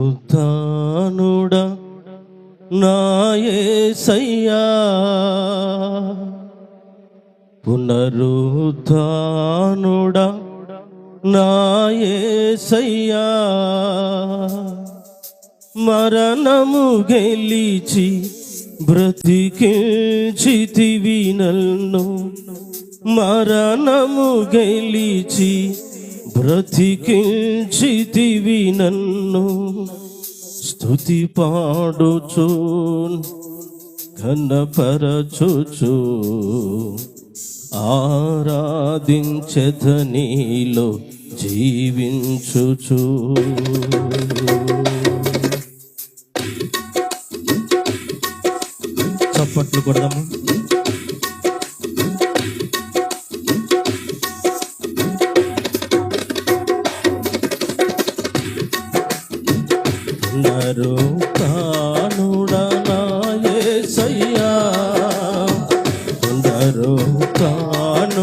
ఉత్థానుడా నాయసయ్యా పునరుత్థానుడా నాయసయ్యా మరణము గెలిచి బ్రతికించితివి నన్ను. మరణము గెలిచి బ్రతికించితివి నన్ను. స్తుతి పాడుచు కన్నపరచుచు ఆరాధించదనీలో జీవించుచు. చప్పట్లు కొడదాము. నరు కానుడనాయసయ్యా నరు కానుడనాయసయ్యా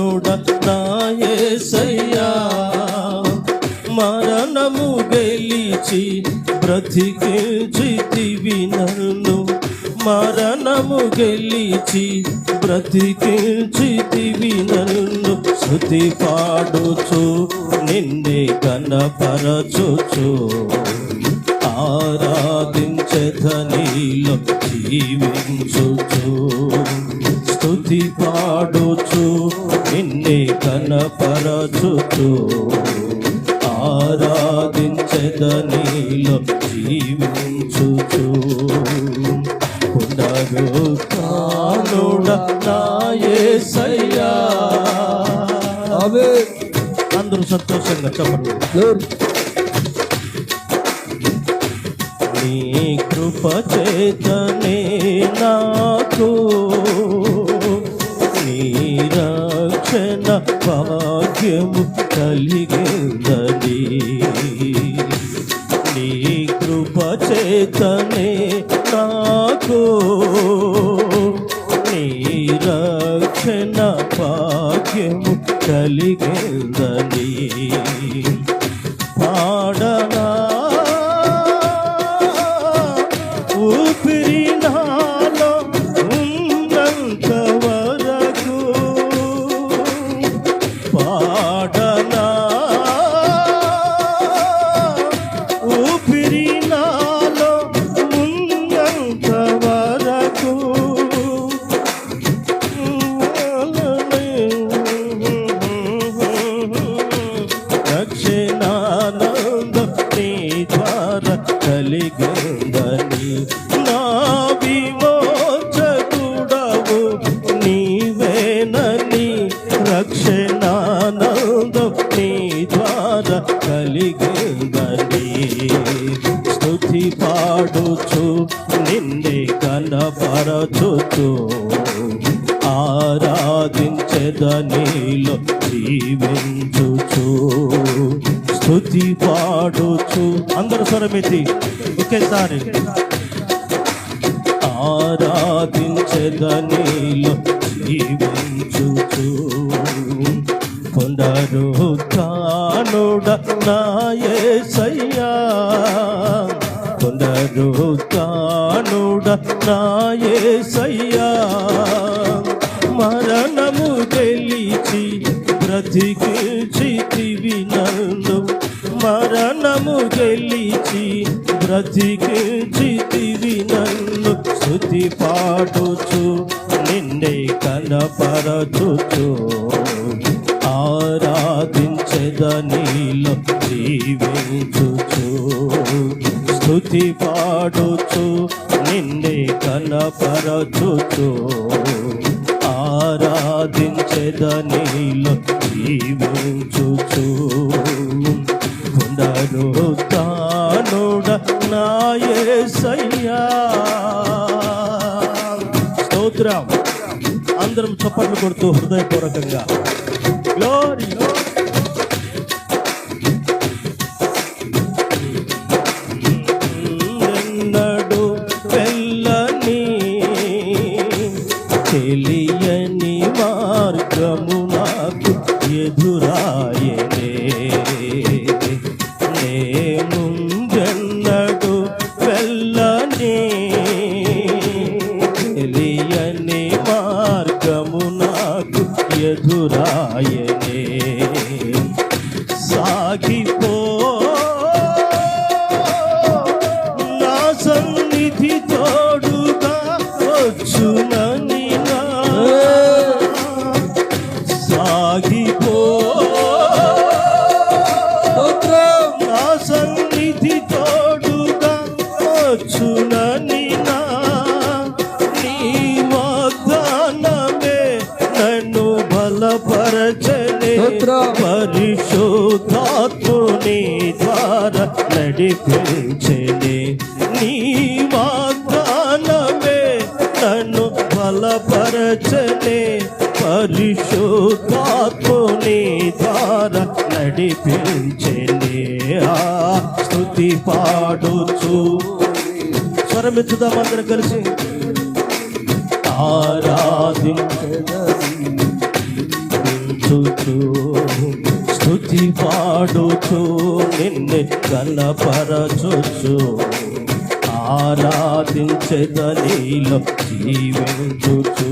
మరణము గెలిచి బ్రతికించితివి నన్ను. మరణము గెలిచి బ్రతికించితివి నన్ను. శృతి పాడుచు నిన్నే కనపరచుచు ఆరాధించధనీలో జీవించుచు. స్తుతి పాడుచు నిన్నే కనపరచుచు. ఆరాధించదనీలో జీవించుచు. కానుడ నాయసయ్యా అందరూ సంతోషంగా చెప్పండి. నీ కృప చేతనే నాకు నీ రక్షణ భాగ్యము కలిగిందని. నీ కృప చేతనే నాకు నీ రక్షణ భాగ్యము కలిగే కలిగిందని నా విమోచకుడవు. నీవేనని రక్షణానందం నీ ద్వారా కలిగిందని స్థుతి పాడుచు నిన్నే కనపరచుచు. ఆరాధించదనిలో జీవించుచు. స్థుతి పాడుచు. అందరు స్వరమితి ఒకేసారి. ఆరాధించదనీలో జీవించుచు. కొందరు కానుడ నాయసయ్యా కొందరు కానుడ నాయసయ్యా మరణము తెలిచి బ్రతికించితివి నన్ను. మరణము గెలిచి బ్రతికించితివి నన్ను. శృతి పాడుచు నిన్నే కనపరచుచు. ఆరాధించదనీలో జీవించుచు స్థుతి పాడుచు నిన్నే కనపరచుచు. ఆరాధించదనీలో జీవించుచు కొందరు తానుడ నాయసయ్యా స్తోత్రం. అందరం చప్పట్లు కొడుతూ హృదయపూర్వకంగా. గ్లోరీ నేనుండడు వెళ్ళనే తెలియని మార్గము నాకు ఎదురాయనే. సాగిపో నా సన్నిధి తోడుగా వచ్చున. స్తోత్రం. పరిశోధాత్ముని ద్వారా నడిపించని నీ వాగ్దానమే నన్ను బలపరచనే పరిశోధాత్ముని ద్వారా నడిపించని. ఆ స్తుతి పాడుచు. స్వరమిచ్చుదాం అందరం కలిసి. ఆరాధించ స్థుతించుచు స్థుతి పాడుచు నిన్ను కనపరచుచు ఆరాధించదనిలో జీవించుచు.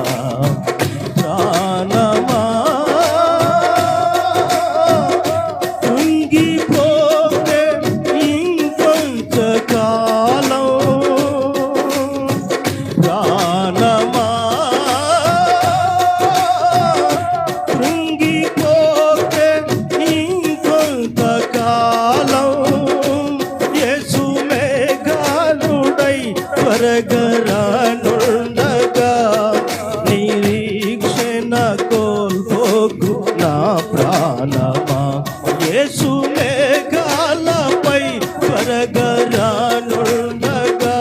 త్వరగరానుండగా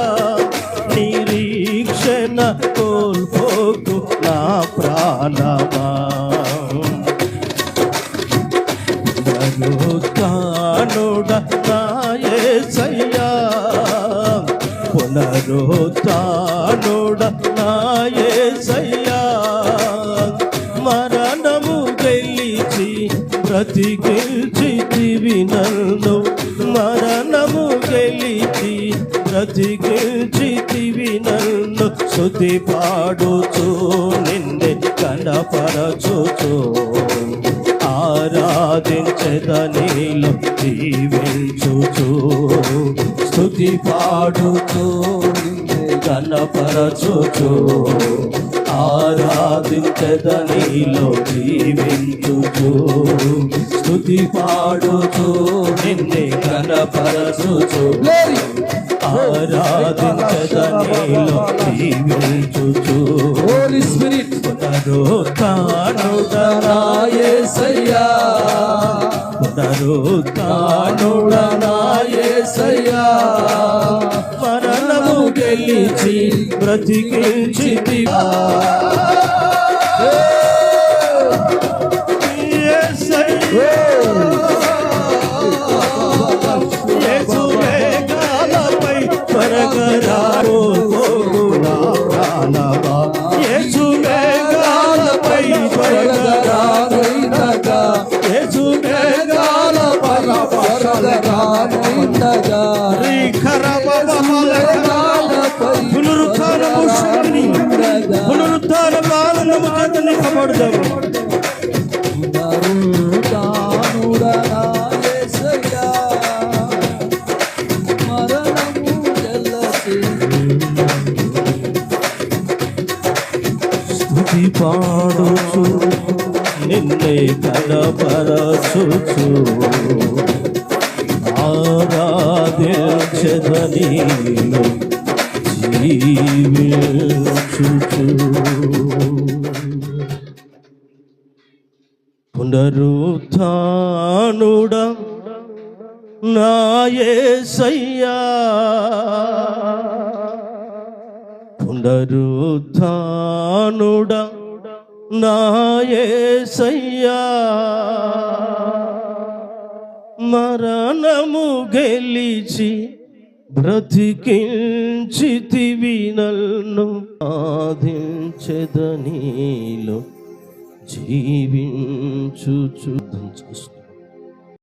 నిరీక్షణ కోల్పోకు నా ప్రాణమా. పునరుత్నుడ నాయసయ్యా. పునరుత్నుడ నాయసయ్యా. మరణము గెలిచి బ్రతికిల్చితివి బ్రతికిల్చితివి నన్ను శుద్ధి పాడుచు నిన్నే కనపరచుచు. ఆరాధించదనిలో జీవించుచు స్థుతి పాడుచు కనపరచుచు. ఆరాధించదనిలో జీవించుచు స్థుతి పాడుచు నిన్నే కనపరచుచు ఆరాధించదనిలో జీవించుచు హోలీ స్పిరిట్. పునరుత్నుడనాయసయ్యా పునరుత్నుడనాయసయ్యా మరణము గెలిచి బ్రతికించితి చేత పాడుచు నిన్నే కనపరచుచు. ఆరాధించదనీలో జీవించుచు. పునరుత్నుడ నాయసయ్యా. పునరుత్నుడ నాయసయ్యా. మరణము గెలిచి బ్రతికించితివి నన్ను ఆదించెదనీలో జీవించుచు.